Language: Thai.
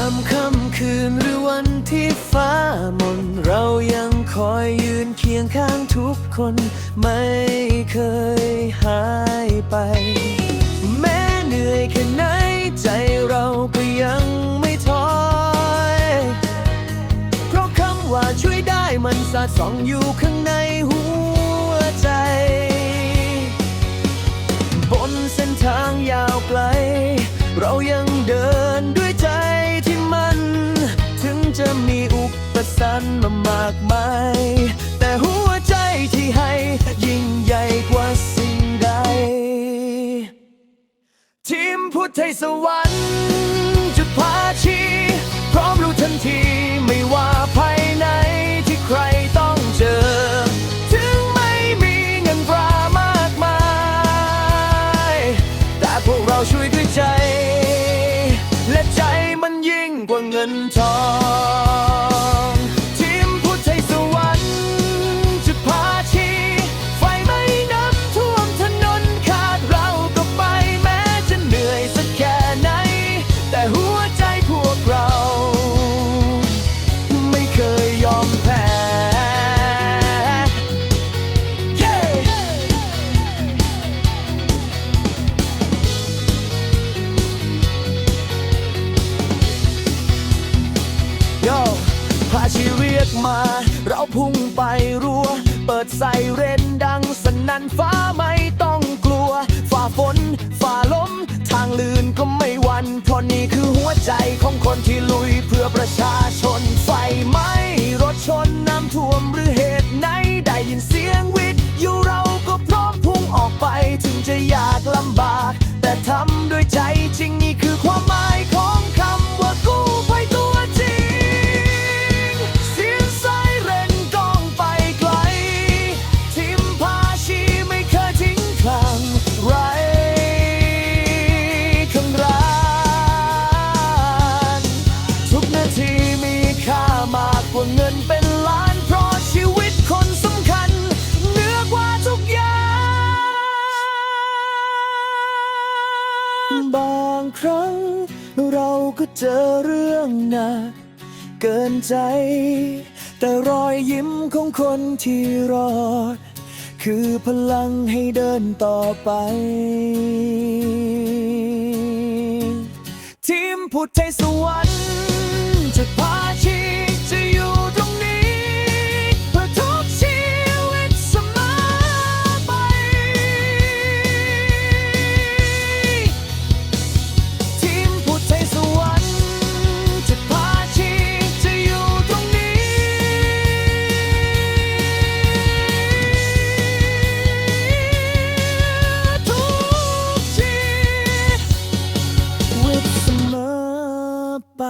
ามค่ำคืนหรือวันที่ฟ้ามน เรายังคอยยืนเคียงข้างทุกคน ไม่เคยหายไป แม้เหนื่อยแค่ไหนใจเราก็ยังไม่ถอยเพราะคำว่าช่วยได้มันสาดส่องอยู่ข้างในหัวใจ บนเส้นทางยาวไกล เรายัง พุทธไทยสวรรค์จุดพาชีพร้อมรู้ทันทีไม่ว่าภัย มา เราพุ่งไปรัว เปิดใส่เรนดังสนั่นฟ้าไม่ต้องกลัว ฝ่าฝน ฝ่าลม ทางลื่นก็ไม่หวันเพราะนี่คือหัวใจของคนที่ลุยเพื่อประชาชน ไฟไหม้รถชนน้ำท่วมหรือเห รั้ง เราก็เจอเรื่องหนักเกินใจ แต่รอยยิ้มของคนที่รอด คือพลังให้เดินต่อไป ทีมพุทธไทยสวรรค์จะพาชี เสมอไป